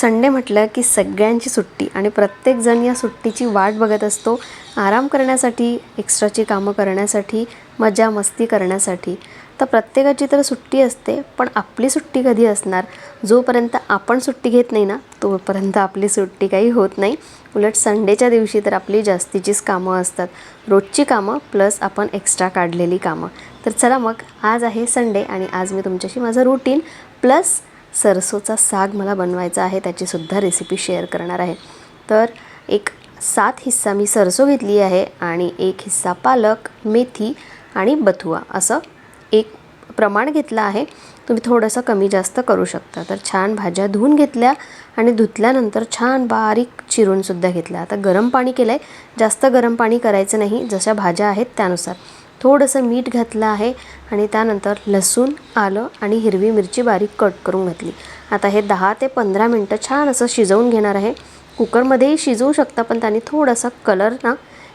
Sunday म्हटलं की सगळ्यांची सुट्टी आणि प्रत्येकजण या सुट्टीची वाट बघत असतो आराम करण्यासाठी एक्स्ट्राची कामं करण्यासाठी मजा मस्ती करण्यासाठी. तर प्रत्येकाची तर सुट्टी असते पण आपली सुट्टी कधी असणार? जोपर्यंत आपण सुट्टी घेत नाही ना तोपर्यंत आपली सुट्टी काही होत नाही. उलट संडेच्या दिवशी तर आपली जास्तीचीच कामं असतात. रोजची कामं प्लस आपण एक्स्ट्रा काढलेली कामं. तर चला मग आज आहे संडे आणि आज मी तुमच्याशी माझं रुटीन प्लस सरसोचा साग मला बनवायचा आहे त्याचीसुद्धा रेसिपी शेअर करणार आहे. तर एक सात हिस्सा मी सरसो घेतली आहे आणि एक हिस्सा पालक मेथी आणि बथुआ असं एक प्रमाण घेतलं आहे. तुम्ही थोडंसं कमी जास्त करू शकता. तर छान भाज्या धुवून घेतल्या आणि धुतल्यानंतर छान बारीक चिरूनसुद्धा घेतल्या. आता गरम पाणी केलं आहे जास्त गरम पाणी करायचं नाही. जशा भाज्या आहेत त्यानुसार. थोडंसं मीठ घातलं आहे आणि त्यानंतर लसूण आलं आणि हिरवी मिरची बारीक कट करून घातली. आता हे दहा ते पंधरा मिनटं छान असं शिजवून घेणार आहे. कुकरमध्येही शिजवू शकता पण त्याने थोडासा कलर ना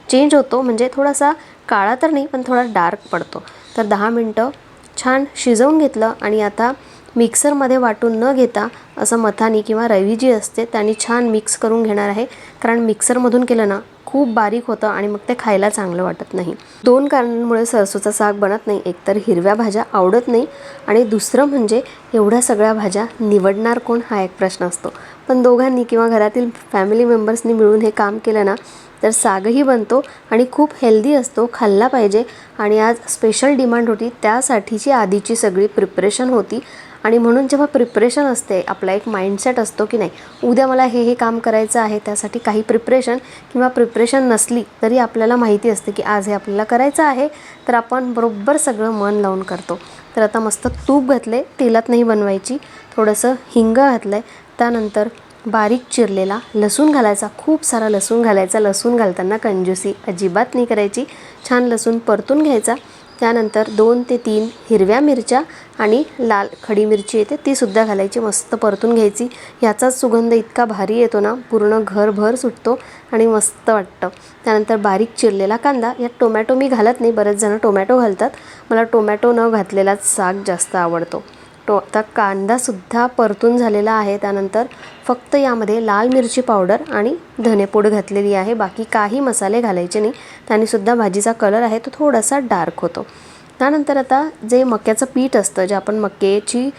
चेंज होतो. म्हणजे थोडासा काळा तर नाही पण थोडा डार्क पडतो. तर दहा मिनटं छान शिजवून घेतलं आणि आता मिक्सरमध्ये वाटून न घेता असं मथानी किंवा रवी जी असते त्याने छान मिक्स करून घेणार आहे. कारण मिक्सरमधून केलं ना खूप बारीक होतं आणि मग ते खायला चांगलं वाटत नाही. दोन कारणांमुळे सरसोचा साग बनत नाही. एकतर हिरव्या भाज्या आवडत नाही आणि दुसरं म्हणजे एवढ्या सगळ्या भाज्या निवडणार कोण हा एक प्रश्न असतो. पण दोघांनी किंवा घरातील फॅमिली मेंबर्सनी मिळून हे काम केलं ना तर सागही बनतो आणि खूप हेल्दी असतो खाल्ला पाहिजे. आणि आज स्पेशल डिमांड होती त्यासाठीची आधीची सगळी प्रिपरेशन होती. आणि म्हणून जेव्हा प्रिपरेशन असते आपला एक माइंडसेट असतो की नाही उद्या मला हे हे काम करायचं आहे त्यासाठी काही प्रिपरेशन किंवा प्रिपरेशन नसली तरी आपल्याला माहिती असते की आज हे आपल्याला करायचं आहे तर आपण बरोबर सगळं मन लावून करतो. तर आता मस्त तूप घातले तेलात नाही बनवायची थोडंसं हिंग घातलं आहे त्यानंतर बारीक चिरलेला लसूण घालायचा खूप सारा लसूण घालायचा लसूण घालताना कंजूसी अजिबात नाही करायची छान लसूण परतून घ्यायचा त्यानंतर दोन ते तीन हिरव्या मिरच्या आणि लाल खडी मिरची येते तीसुद्धा घालायची मस्त परतून घ्यायची. ह्याचाच सुगंध इतका भारी येतो ना पूर्ण घरभर सुटतो आणि मस्त वाटतं. त्यानंतर बारीक चिरलेला कांदा यात टोमॅटो मी घालत नाही बरेच जणं टोमॅटो घालतात. मला टोमॅटो न घातलेलाच साग जास्त आवडतो. टो आता कांदासुद्धा परतून झालेला आहे. त्यानंतर फक्त यामध्ये लाल मिरची पावडर आणि धनेपूड घातलेली आहे. बाकी काही मसाले घालायचे नाही. त्यानेसुद्धा भाजीचा कलर आहे तो थोडासा डार्क होतो. त्यानंतर आता जे मक्याचं पीठ असतं जे आपण मक्याची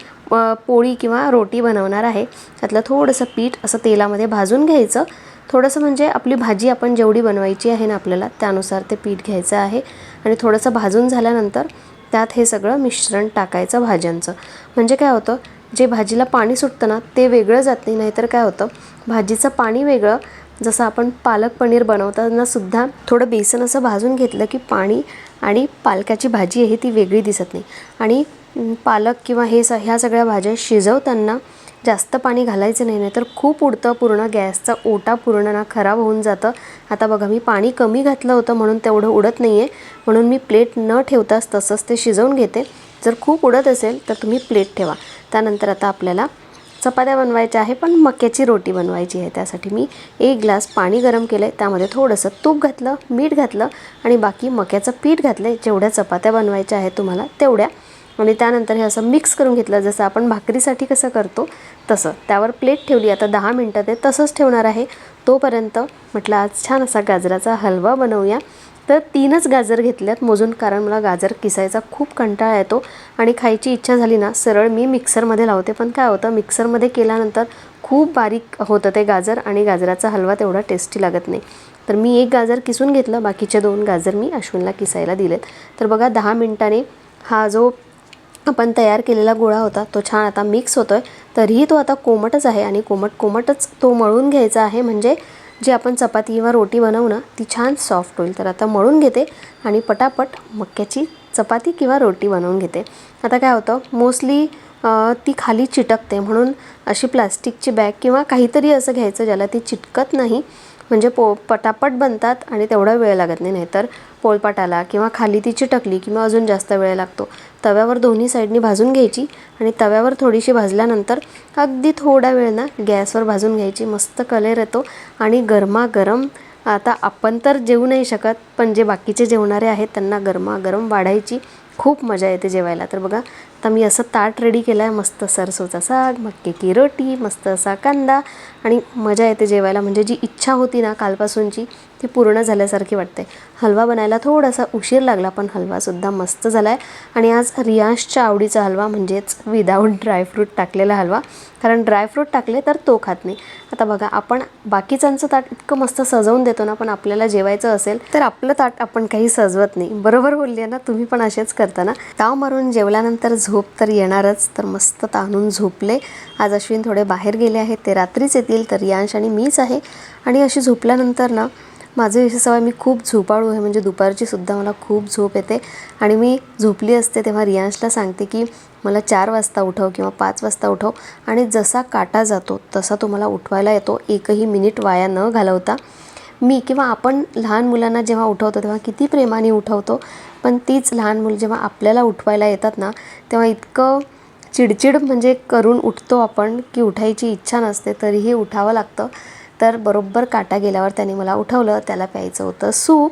पोळी किंवा रोटी बनवणार आहे त्यातलं थोडंसं पीठ असं तेलामध्ये भाजून घ्यायचं. थोडंसं म्हणजे आपली भाजी आपण जेवढी बनवायची आहे ना आपल्याला त्यानुसार ते पीठ घ्यायचं आहे. आणि थोडंसं भाजून झाल्यानंतर त्यात हे सगळं मिश्रण टाकायचं भाज्यांचं. म्हणजे काय होतं जे भाजीला पाणी सुटतं ना ते वेगळं जात नाही नाहीतर काय होतं भाजीचं पाणी वेगळं जसं आपण पालक पनीर बनवताना सुद्धा थोडं बेसन असं भाजून घेतलं की पाणी आणि पालकाची भाजी आहे ती वेगळी दिसत नाही. आणि पालक किंवा हे स ह्या सगळ्या भाज्या शिजवताना जास्त पाणी घालायचं नाही नाहीतर खूप उडतं पूर्ण गॅसचा ओटा पूर्ण ना खराब होऊन जातं. आता बघा मी पाणी कमी घातलं होतं म्हणून तेवढं उडत नाही आहे म्हणून मी प्लेट न ठेवताच तसंच ते शिजवून घेते. जर खूप उडत असेल तर तुम्ही प्लेट ठेवा. त्यानंतर आता आपल्याला चपात्या बनवायच्या आहे पण मक्याची रोटी बनवायची आहे. त्यासाठी मी एक ग्लास पाणी गरम केलं आहे त्यामध्ये थोडंसं तूप घातलं मीठ घातलं आणि बाकी मक्याचं पीठ घातलं आहे जेवढ्या चपात्या बनवायच्या आहेत तुम्हाला तेवढ्या आणि त्यानंतर हे असं मिक्स करून घेतलं. जसं आपण भाकरीसाठी कसं करतो तसं. त्यावर प्लेट ठेवली आता दहा मिनटं ते तसंच ठेवणार आहे. तोपर्यंत म्हटलं आज छान असा गाजराचा हलवा बनवूया. तर तीनच गाजर घेतल्यात मोजून कारण मला गाजर किसायचा खूप कंटाळा येतो आणि खायची इच्छा झाली ना सरळ मी मिक्सरमध्ये लावते. पण काय होतं मिक्सरमध्ये केल्यानंतर खूप बारीक होतं ते गाजर आणि गाजराचा हलवा तेवढा टेस्टी लागत नाही. तर मी एक गाजर किसून घेतलं बाकीचे दोन गाजर मी अश्विनला किसायला दिलेत. तर बघा दहा मिनटाने हा जो आपण तयार केलेला गोळा होता. तो छान आता मिक्स होतो आहे तरीही तो आता कोमटच आहे आणि कोमट कोमटच तो मळून घ्यायचा आहे. म्हणजे जी आपण चपाती किंवा रोटी बनवू ना ती छान सॉफ्ट होईल. तर आता मळून घेते आणि पटापट मक्याची चपाती किंवा रोटी बनवून घेते. आता काय होतं मोस्टली ती खाली चिटकते. म्हणून अशी प्लास्टिकची बॅग किंवा काहीतरी असं घ्यायचं ज्याला ती चिटकत नाही. म्हणजे पो पटापट बनतात आणि तेवढा वेळ लागत नाही. नाहीतर पोळपाट किंवा खाली ती चिटकली किंवा अजून जास्त वेळ लागतो. तव्यावर दोन्ही साईडनी भाजून घ्यायची आणि तव्यावर थोडीशी भाजल्यानंतर अगदी थोडा वेळ ना गॅसवर भाजून घ्यायची. मस्त कलर येतो आणि गरमागरम आता आपण तर जेवू नाही शकत पण जे बाकीचे जेवणारे आहेत त्यांना गरमागरम वाढायची खूप मजा येते जेवायला. तर बघा आता मी असं ताट रेडी केलं आहे मस्त सरसोचा साग मक्के की रोटी मस्त असा कांदा. आणि मजा येते जेवायला. म्हणजे जी इच्छा होती ना कालपासूनची ती पूर्ण झाल्यासारखी वाटते. हलवा बनायला थोडासा उशीर लागला पण हलवासुद्धा मस्त झाला आहे आणि आज रियांशच्या आवडीचा हलवा म्हणजेच विदाऊट ड्रायफ्रूट टाकलेला हलवा. कारण ड्रायफ्रूट टाकले तर तो खात नाही. आता बघा आपण बाकीच्यांचं ताट इतकं मस्त सजवून देतो ना पण आपल्याला जेवायचं असेल तर आपलं ताट आपण काही सजवत नाही. बरोबर बोलली आहे ना तुम्ही पण असेच करता ना. ताव मारून जेवल्यानंतर झोप तर येणारच तर मस्त ताणून झोपले. आज अश्विन थोडे बाहेर गेले आहेत ते रात्रीच येतील तर यांश आणि मीच आहे. आणि अशी झोपल्यानंतर ना माझं विशेष सवय मी खूप झोपाळू आहे. म्हणजे दुपारचीसुद्धा मला खूप झोप येते. आणि मी झोपली असते तेव्हा रियांशला सांगते की मला चार वाजता उठव किंवा पाच वाजता उठव. आणि जसा काटा जातो तसा तो मला उठवायला येतो. एकही मिनिट वाया न घालवता. मी किंवा आपण लहान मुलांना जेव्हा उठवतो तेव्हा किती प्रेमाने उठवतो. पण तीच लहान मुलं जेव्हा आपल्याला उठवायला येतात ना तेव्हा इतकं चिडचिड म्हणजे करून उठतो आपण की उठायची इच्छा नसते तरीही उठावं लागतं. तर बरोबर काटा गेल्यावर त्याने मला उठवलं त्याला प्यायचं होतं सूप.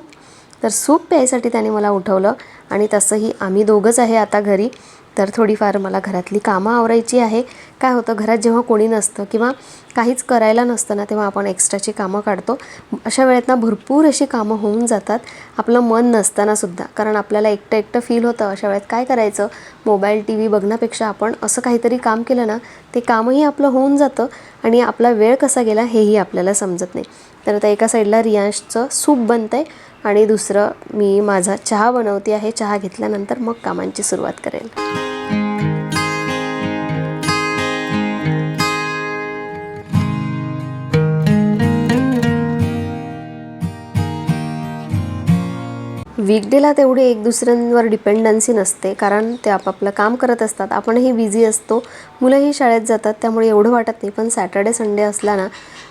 तर सूप प्यायसाठी त्याने मला उठवलं आणि तसंही आम्ही दोघंच आहे आता घरी. तर थोडीफार मला घरातली कामं आवरायची आहे. काय होतं घरात जेव्हा कोणी नसतं किंवा काहीच करायला नसतं ना तेव्हा आपण एक्स्ट्राची कामं काढतो. अशा वेळेत ना भरपूर अशी कामं होऊन जातात. आपलं मन नसतानासुद्धा कारण आपल्याला एकटं एकटं फील होतं. अशा वेळेत काय करायचं? मोबाईल टी व्ही बघण्यापेक्षा आपण असं काहीतरी काम केलं ना ते कामही आपलं होऊन जातं आणि आपला वेळ कसा गेला हेही आपल्याला समजत नाही. तर आता एका साईडला रियांशचं सूप बनतं आहे आणि दुसरं मी माझा चहा बनवते आहे. चहा घेतल्यानंतर मग कामांची सुरुवात करेल. वीकडेला तेवढी एक दुसऱ्यांवर डिपेंडन्सी नसते कारण ते आपापलं काम करत असतात. आपणही बिझी असतो. मुलंही शाळेत जातात त्यामुळे एवढं वाटत नाही. पण सॅटर्डे संडे असला ना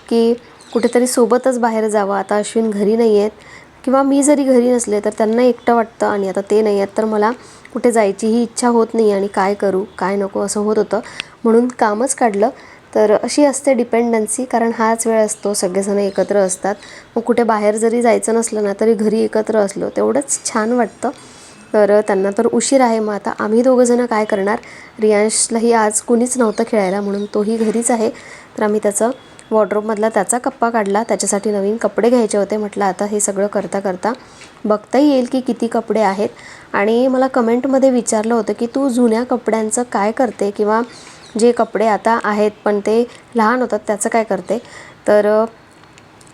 की कुठेतरी सोबतच बाहेर जावं. आता अश्विन घरी नाही आहेत. किंवा मी जरी घरी नसले तर त्यांना एकटं वाटतं आणि आता ते नाही आहेत तर मला कुठे जायचीही इच्छा होत नाही आणि काय करू काय नको असं होत होतं. म्हणून कामच काढलं. तर अशी असते डिपेंडन्सी कारण हाच वेळ असतो सगळेजण एकत्र असतात. मग कुठे बाहेर जरी जायचं नसलं ना तरी घरी एकत्र असलो तेवढंच छान वाटतं. तर त्यांना तर उशीर आहे. मग आता आम्ही दोघंजणं काय करणार? रियांशलाही आज कुणीच नव्हतं खेळायला म्हणून तोही घरीच आहे. तर आम्ही त्याचं वॉर्ड्रोबमधला त्याचा कप्पा काढला. त्याच्यासाठी नवीन कपडे घ्यायचे होते. म्हटलं आता हे सगळं करता करता बघता येईल की किती कपडे आहेत. आणि मला कमेंटमध्ये विचारलं होतं की तू जुन्या कपड्यांचं काय करते? किंवा जे कपडे आता आहेत पण ते लहान होतात त्याचं काय करते? तर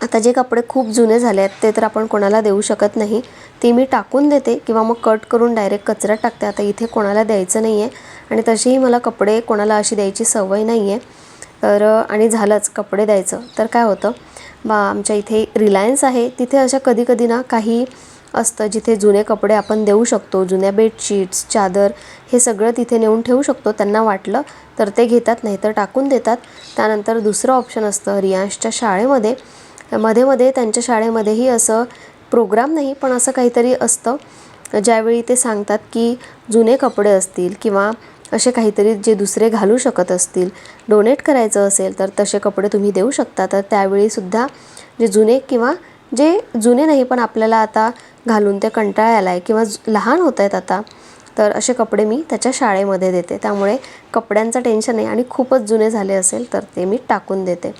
आता जे कपडे खूप जुने झाले आहेत ते तर आपण कोणाला देऊ शकत नाही. ते मी टाकून देते किंवा मग कट करून डायरेक्ट कचऱ्यात टाकते. आता इथे कोणाला द्यायचं नाही आहे आणि तशीही मला कपडे कोणाला अशी द्यायची सवय नाही आहे तर आणि झालंच कपडे द्यायचं. तर काय होतं बा आमच्या इथे रिलायन्स आहे. तिथे अशा कधी कधी ना काही असतं जिथे जुने कपडे आपण देऊ शकतो जुन्या बेडशीट्स चादर हे सगळं तिथे नेऊन ठेवू शकतो. त्यांना वाटलं तर ते घेतात नाही तर टाकून देतात. त्यानंतर दुसरं ऑप्शन असतं रियांशच्या शाळेमध्ये. मध्ये मध्ये त्यांच्या शाळेमध्येही असं प्रोग्राम नाही पण असं काहीतरी असतं. ज्यावेळी ते सांगतात की जुने कपडे असतील किंवा असे काहीतरी जे दुसरे घालू शकत असतील डोनेट करायचं असेल तर तसे कपडे तुम्ही देऊ शकता. तर त्यावेळीसुद्धा जे जुने किंवा जे जुने नाही पण आपल्याला आता घालून ते कंटाळा आला आहे किंवा लहान होत आहेत आता तर असे कपडे मी त्याच्या शाळेमध्ये देते. त्यामुळे कपड्यांचं टेन्शन आहे आणि खूपच जुने झाले असेल तर ते मी टाकून देते.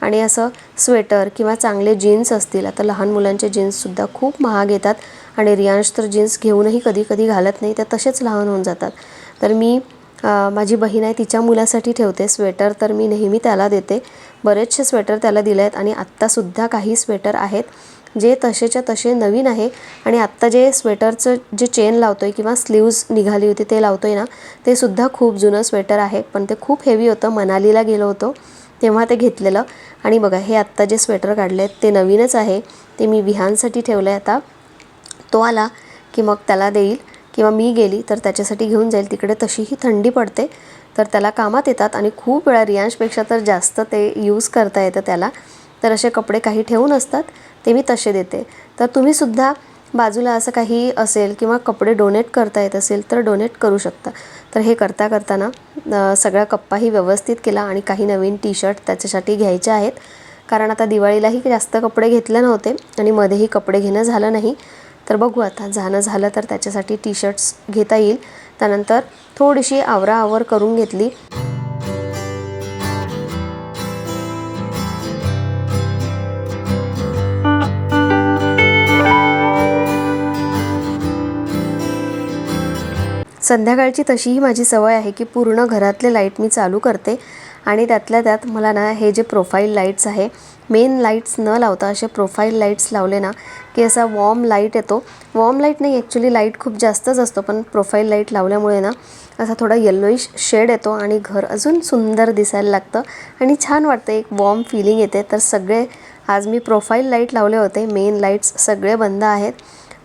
आणि असं स्वेटर किंवा चांगले जीन्स असतील आता लहान मुलांचे जीन्ससुद्धा खूप महाग येतात आणि रियांश तर जीन्स घेऊनही कधी कधी घालत नाही त्या तसेच लहान होऊन जातात. तर मी माझी बहीण आहे तिच्या मुलासाठी ठेवते स्वेटर तर मी नेहमी त्याला देते. बरेचसे स्वेटर त्याला दिले आहेत आणि आत्तासुद्धा काही स्वेटर आहेत जे तसेच्या तसे नवीन आहे आणि आत्ता जे स्वेटरचं जे चेन लावतो आहे किंवा स्लीव्ज निघाली होती ते लावतो आहे ना ते सुद्धा खूप जुनं स्वेटर आहे. पण ते खूप हेवी होतं मनालीला गेलो होतो तेव्हा ते घेतलेलं. आणि बघा हे आत्ता जे स्वेटर काढले आहेत ते नवीनच आहे. ते मी विहानसाठी ठेवलं आहे आता. तो आला की मग त्याला देईल. किंवा मी गेली तर त्याच्यासाठी घेऊन जाईल तिकडे तशीही थंडी पडते. तर त्याला कामात येतात आणि खूप वेळा रियांशपेक्षा तर जास्त ते यूज करता येतं त्याला. तर असे कपडे काही ठेवून असतात ते मी तसे देते. तर तुम्हीसुद्धा बाजूला असं काही असेल किंवा कपडे डोनेट करता येत असेल तर डोनेट करू शकता. तर हे करता करताना सगळा कप्पाही व्यवस्थित केला आणि काही नवीन टी शर्ट त्याच्यासाठी घ्यायचे आहेत. कारण आता दिवाळीलाही जास्त कपडे घेतले नव्हते आणि मध्येही कपडे घेणं झालं नाही. तर बघू आता. जाणं झालं तर त्याच्यासाठी टी शर्ट्स घेता येईल. त्यानंतर थोडीशी आवराआवर करून घेतली. संध्याकाळची तशीही माझी सवय आहे की पूर्ण घरातले लाइट मी चालू करते. आणि त्यातल्या त्यात मला ना हे जे प्रोफाईल लाईट्स आहे मेन लाईट्स न लावता असे प्रोफाईल लाईट्स लावले ना की असा वॉर्म लाइट येतो. वॉर्म लाइट नाही ॲक्च्युली लाइट खूप जास्तच असतो पण प्रोफाईल लाइट लावल्यामुळे ना असा थोडा येल्लोईश शेड येतो आणि घर अजून सुंदर दिसायला लागतं आणि छान वाटतं एक वॉर्म फिलिंग येते. तर सगळे आज मी प्रोफाईल लाइट लावले होते मेन लाईट्स सगळे बंद आहेत.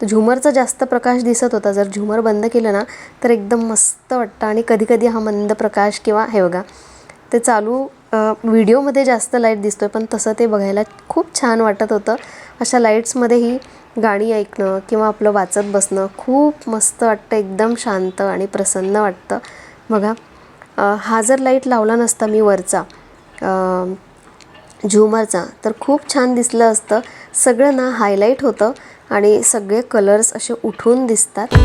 तर झुमरचा जास्त प्रकाश दिसत होता जर झुमर बंद केलं ना तर एकदम मस्त वाटतं. आणि कधीकधी हा मंद प्रकाश किंवा हे बघा ते चालू व्हिडिओमध्ये जास्त लाइट दिसतोय पण तसं ते बघायला खूप छान वाटत होतं. अशा लाईट्समध्येही गाणी ऐकणं किंवा आपलं वाचत बसणं खूप मस्त वाटतं एकदम शांत आणि प्रसन्न वाटतं. बघा हा जर लाइट लावला नसता मी वरचा झुमरचा तर खूप छान दिसलं असतं. सगळं ना हायलाईट होतं आणि सगळे कलर्स असे उठून दिसतात.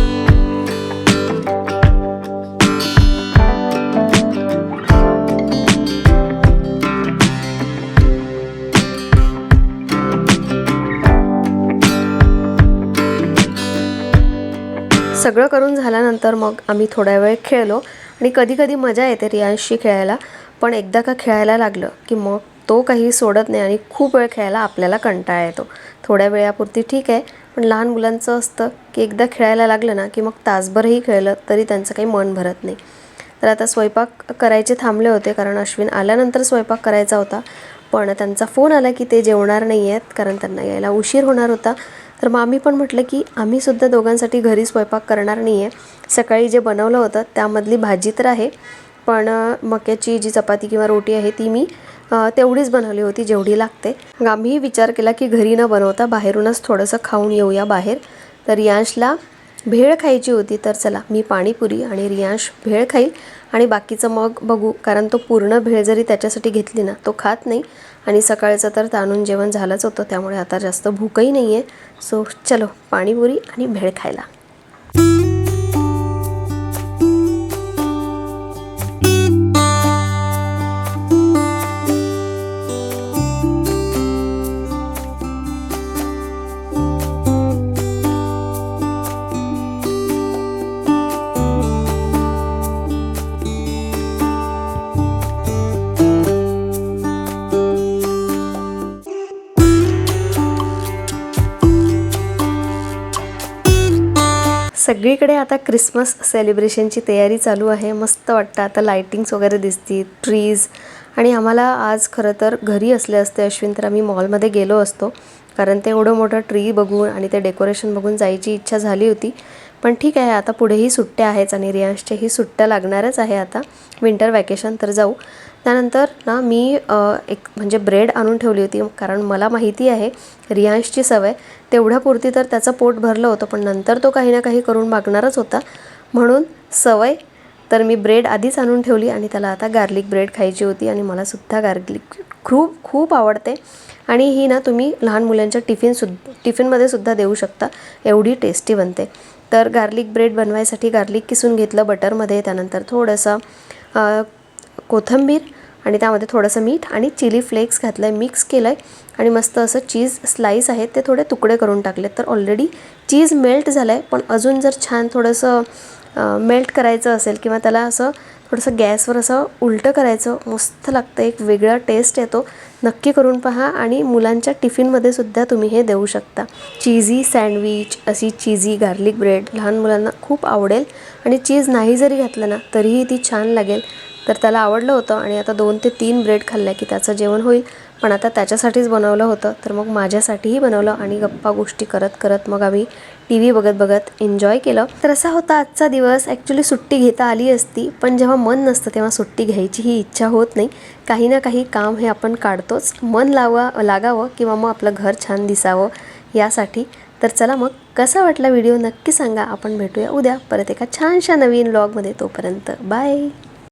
सगळं करून झाल्यानंतर मग आम्ही थोड्या वेळ खेळलो. आणि कधी कधी मजा येते रियांशशी खेळायला. पण एकदा का खेळायला लागलं की मग तो काही सोडत नाही आणि खूप वेळ खेळायला आपल्याला कंटाळा येतो. थोड्या वेळापुरती ठीक आहे पण लहान मुलांचं असतं की एकदा खेळायला लागलं ना की मग तासभरही खेळलं तरी त्यांचं काही मन भरत नाही. तर आता स्वयंपाक करायचे थांबले होते कारण अश्विन आल्यानंतर स्वयंपाक करायचा होता. पण त्यांचा फोन आला की ते जेवणार नाही आहेत कारण त्यांना यायला उशीर होणार होता. तर मग आम्ही पण म्हटलं की आम्हीसुद्धा दोघांसाठी घरी स्वयंपाक करणार नाही आहे सकाळी जे बनवलं होतं त्यामधली भाजी तर आहे. पण मक्याची जी चपाती किंवा रोटी आहे ती मी तेवढीच बनवली होती जेवढी लागते. मग आम्हीही विचार केला की घरी न बनवता बाहेरूनच थोडंसं खाऊन येऊया बाहेर. तर रियांशला भेळ खायची होती तर चला मी पाणीपुरी आणि रियांश भेळ खाईल. आणि बाकीचं मग बघू कारण तो पूर्ण भेळ जरी त्याच्यासाठी घेतली ना तो खात नाही. आणि सकाळचं तर ताणून जेवण झालंच होतं त्यामुळे आता जास्त भूकही नाही आहे सो चलो पाणीपुरी आणि भेळ खायला. सगळीकडे आता क्रिसमस सेलिब्रेशनची तयारी चालू आहे. मस्त वाटतं. आता लायटिंग्स वगैरे दिसतील ट्रीज आणि आम्हाला आज खरं तर घरी असले असते अश्विन तर आम्ही मॉलमध्ये गेलो असतो. कारण ते एवढं मोठं ट्री बघून आणि ते डेकोरेशन बघून जायची इच्छा झाली होती. पण ठीक आहे आता पुढेही सुट्ट्या आहेच आणि रियांशच्याही सुट्ट्या लागणारच आहे आता. विंटर वॅकेशन तर जाऊ. त्यानंतर ना मी एक म्हणजे ब्रेड आणून ठेवली होती कारण मला माहिती आहे रियांशची सवय तेवढ्यापुरती तर त्याचं पोट भरलं होतं पण नंतर तो काही ना काही करून मागणारच होता. म्हणून सवय तर मी ब्रेड आधीच आणून ठेवली आणि त्याला आता गार्लिक ब्रेड खायची होती आणि मला सुद्धा गार्लिक खूप खूप आवडते. आणि ही ना तुम्ही लहान मुलांच्या टिफिनसुद्धा टिफिनमध्ये सुद्धा देऊ शकता एवढी टेस्टी बनते. तर गार्लिक ब्रेड बनवायसाठी गार्लिक किसून घेतलं बटरमध्ये त्यानंतर थोडंसं कोथिंबीर आणि त्यामध्ये थोडंसं मीठ आणि चिली फ्लेक्स घातलं आहे मिक्स केलं आहे आणि मस्त असं चीज स्लाईस आहेत ते थोडे तुकडे करून टाकले तर ऑलरेडी चीज मेल्ट झालं आहे पण अजून जर छान थोडंसं मेल्ट करायचं असेल किंवा त्याला असं थोडंसं गॅसवर असं उलटं करायचं मस्त लागतं एक वेगळा टेस्ट येतो. नक्की करून पहा आणि मुलांच्या टिफिनमध्ये सुद्धा तुम्ही हे देऊ शकता. चीझी सँडविच अशी चीझी गार्लिक ब्रेड लहान मुलांना खूप आवडेल. आणि चीज नाही जरी घातलं ना तरीही ती छान लागेल. तर त्याला आवडलं होतं आणि आता दोन ते तीन ब्रेड खाल्ल्या की त्याचं जेवण होईल. पण आता त्याच्यासाठीच बनवलं होतं. तर मग माझ्यासाठीही बनवलं आणि गप्पा गोष्टी करत करत मग आम्ही टी व्ही बघत बघत एन्जॉय केलं. तर असा होता आजचा दिवस. ॲक्च्युली सुट्टी घेता आली असती पण जेव्हा मन नसतं तेव्हा सुट्टी घ्यायची ही इच्छा होत नाही. काही ना काही काम हे आपण काढतोच. मन लावा लागावं किंवा मग आपलं घर छान दिसावं यासाठी. तर चला मग कसा वाटला व्हिडिओ नक्की सांगा. आपण भेटूया उद्या परत एका छानशा नवीन ब्लॉगमध्ये तोपर्यंत. बाय